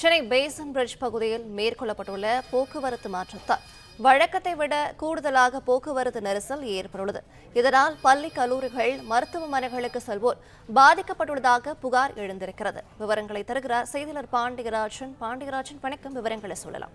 Chennai passion bridge பகுதியில் மேற்கொள்ளப்பட்டுள்ள போக்குவரத்து மாற்றத்தால் வழக்கத்தை விட கூடுதலாக போக்குவரத்து நெரிசல் ஏற்பட்டுள்ளது. இதனால் பள்ளி கல்லூரிகள் மருத்துவமனைகளுக்கு செல்வோர் பாதிக்கப்பட்டுள்ளதாக புகார் எழுந்திருக்கிறது. விவரங்களை தருகிறார் செய்தியாளர் பாண்டியராஜன். பாண்டியராஜன் வணக்கம். விவரங்களை சொல்லலாம்.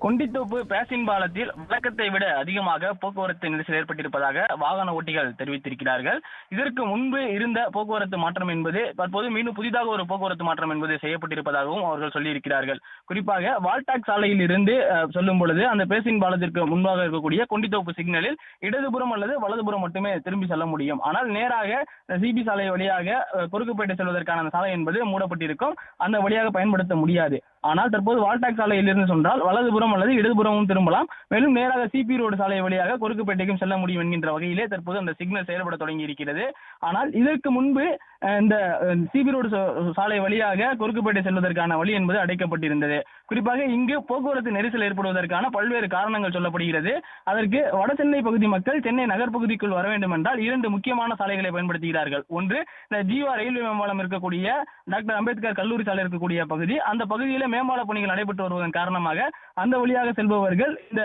கொண்டித்தோப்பு பேசின் பாலத்தில் வழக்கத்தை விட அதிகமாக போக்குவரத்து நெரிசல் ஏற்பட்டிருப்பதாக வாகன ஓட்டிகள் தெரிவித்திருக்கிறார்கள். இதற்கு முன்பு இருந்த போக்குவரத்து மாற்றம் என்பது தற்போது மீண்டும் புதிதாக ஒரு போக்குவரத்து மாற்றம் என்பது செய்யப்பட்டிருப்பதாகவும் அவர்கள் சொல்லியிருக்கிறார்கள். குறிப்பாக வால்டாக் சாலையில் இருந்து அஹ், சொல்லும் பொழுது அந்த பேசின் பாலத்திற்கு முன்பாக இருக்கக்கூடிய கொண்டித்தோப்பு சிக்னலில் இடதுபுறம் அல்லது வலதுபுறம் மட்டுமே திரும்பி செல்ல முடியும். ஆனால் நேராக சிபி சாலை வழியாக குறுக்குப்பேட்டை செல்வதற்கான அந்த சாலை என்பது மூடப்பட்டிருக்கும். அந்த வழியாக பயன்படுத்த முடியாது. ஆனால் தற்போது வால்டாக் சாலையிலிருந்து சென்றால் வலதுபுறம் அல்லது இடதுபுறமும் திரும்பலாம். மேலும் நேராக சிபி ரோடு சாலை வழியாக குறுக்குப்பேட்டைக்கும் செல்ல முடியும் என்கின்ற வகையிலே தற்போது அந்த சிக்னல் செயல்பட தொடங்கி இருக்கிறது ஆனால் இதற்கு முன்பு இந்த சிபி ரோடு சாலை வழியாக குறுக்குப்பேட்டை செல்வதற்கான வழி என்பது அடைக்கப்பட்டிருந்தது. குறிப்பாக இங்கு போக்குவரத்து நெரிசல் ஏற்படுவதற்கான பல்வேறு காரணங்கள் சொல்லப்படுகிறது. அதற்கு வட சென்னை பகுதி மக்கள் சென்னை நகர்ப்பகுதிக்குள் வர வேண்டும் என்றால் இரண்டு முக்கியமான சாலைகளை பயன்படுத்துகிறார்கள். ஒன்று இந்த ஜீவா ரயில்வே மேம்பாலம் இருக்கக்கூடிய டாக்டர் அம்பேத்கர் கல்லூரி சாலை இருக்கக்கூடிய பகுதி. அந்த பகுதியில மேம்பால பணிகள் நடைபெற்று வருவதன் காரணமாக அந்த வழியாக செல்பவர்கள் இந்த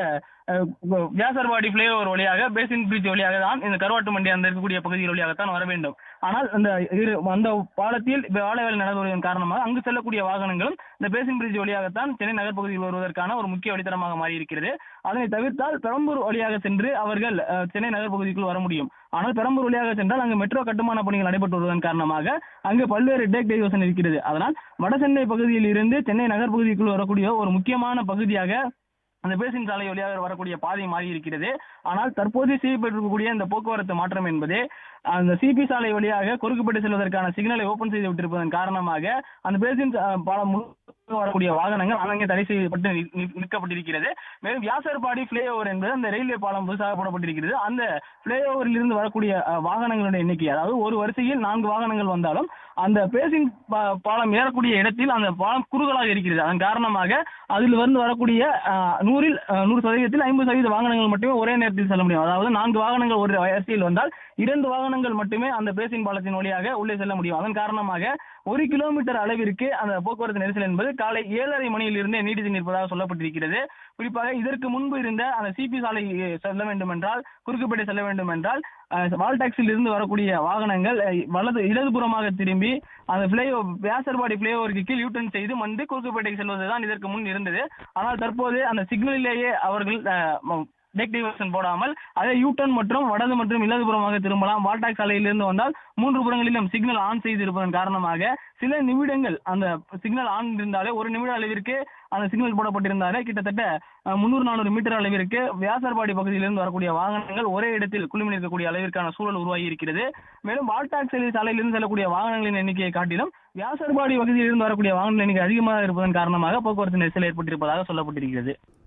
வியாசர்வாடி வியாசர்பாடி பிளேஓவர் வழியாக பேசின் பிரிட்ஜ் வழியாக தான் இந்த கருவாட்டு மண்டி அந்த இருக்கக்கூடிய பகுதிகள் வழியாகத்தான் வர வேண்டும். ஆனால் அந்த இரு அந்த பாலத்தில் வேலை வேலை நடந்துவதன் காரணமாக அங்கு செல்லக்கூடிய வாகனங்களும் இந்த பேசின் பிரிட்ஜ் வழியாகத்தான் சென்னை நகர்ப்பகுதியில் வருவதற்கான ஒரு முக்கிய வழித்தடமாக மாறி இருக்கிறது அதனை தவிர்த்தால் பெரம்பூர் வழியாக சென்று அவர்கள் சென்னை நகர்ப்பகுதிக்குள் வர முடியும். ஆனால் பெரம்பூர் வழியாக சென்றால் அங்கு மெட்ரோ கட்டுமான பணிகள் நடைபெற்று வருவதன் காரணமாக அங்கு பல்வேறு டேக் டைவர்ஷன் இருக்கிறது. அதனால் வட சென்னை பகுதியில் இருந்து சென்னை நகர்ப்பகுதிக்குள் வரக்கூடிய ஒரு முக்கியமான பகுதியாக அந்த பேசின் சாலை வழியாக வரக்கூடிய பாதை மாறி இருக்கிறது. ஆனால் தற்போது செய்யப்பட்டிருக்கக்கூடிய இந்த போக்குவரத்து மாற்றம் என்பது அந்த சிபி சாலை வழியாக குறுக்குப்பட்டு செல்வதற்கான சிக்னலை ஓபன் செய்து விட்டிருப்பதன் காரணமாக அந்த பேசின் பல பாலம் வரக்கூடிய வாகனங்கள் அங்கே தடை செய்யப்பட்டு நிற்கப்பட்டிருக்கிறது. மேலும் வியாசர்பாடி ஃபிளைஓவர் என்பது அந்த ரயில்வே பாலம் புதுசாக போடப்பட்டிருக்கிறது. அந்த ஃபிளைஓவரில் இருந்து வரக்கூடிய வாகனங்களுடைய எண்ணிக்கை அதாவது ஒரு வரிசையில் நான்கு வாகனங்கள் வந்தாலும் அந்த பேசின் பா- பாலம் ஏறக்கூடிய இடத்தில் அந்த பாலம் குறுகலாக இருக்கிறது. அதன் காரணமாக அதில் வந்து வரக்கூடிய நூறில் நூறு சதவீதத்தில் ஐம்பது சதவீத வாகனங்கள் மட்டுமே ஒரே நேரத்தில் செல்ல முடியும். அதாவது நான்கு வாகனங்கள் ஒரு வரிசையில் வந்தால் இரண்டு வாகனங்கள் மட்டுமே அந்த பேசின் பாலத்தின் வழியாக உள்ளே செல்ல முடியும். அதன் காரணமாக ஒரு கிலோமீட்டர் அளவிற்கு அந்த போக்குவரத்து நெரிசல் என்பது காலை ஏழரை மணியில் இருந்தே நீடித்து நிற்பதாக சொல்லப்பட்டிருக்கிறது. குறிப்பாக இதற்கு முன்பு இருந்த அந்த சிபி சாலை செல்ல வேண்டும் என்றால் குறுக்குப்பேட்டை செல்ல வேண்டும் என்றால் வால் டாக்ஸில் இருந்து வரக்கூடிய வாகனங்கள் வலது இடதுபுறமாக திரும்பி அந்த பிளே வியாசர்பாடி பிளேஓவருக்கு கீழ் யூட்டன் செய்து வந்து குறுக்குப்பேட்டைக்கு செல்வதுதான் இதற்கு முன் இருந்தது. ஆனால் தற்போது அந்த சிக்னலிலேயே அவர்கள் டெக் டைவர்ஷன் போடாமல் அதே யூட்டன் மற்றும் வடது மற்றும் இடதுபுறமாக திரும்பலாம். வால்டாக் சாலையிலிருந்து வந்தால் மூன்று புறங்களிலும் சிக்னல் ஆன் செய்து இருப்பதன் காரணமாக சில நிமிடங்கள் அந்த சிக்னல் ஆன் இருந்தாலே ஒரு நிமிட அளவிற்கு அந்த சிக்னல் போடப்பட்டிருந்தாலே கிட்டத்தட்ட முந்நூறு நானூறு மீட்டர் அளவிற்கு வியாசர்பாடி பகுதியிலிருந்து வரக்கூடிய வாகனங்கள் ஒரே இடத்தில் குழுமி நிற்கக்கூடிய அளவிற்கான சூழல் உருவாகி இருக்கிறது. மேலும் வால்டாக் சாலை சாலையிலிருந்து செல்லக்கூடிய வாகனங்களின் எண்ணிக்கையை காட்டிலும் வியாசர்பாடி பகுதியிலிருந்து வரக்கூடிய வாகன எண்ணிக்கை அதிகமாக இருப்பதன் காரணமாக போக்குவரத்து நெரிசல் ஏற்பட்டிருப்பதாக சொல்லப்பட்டிருக்கிறது.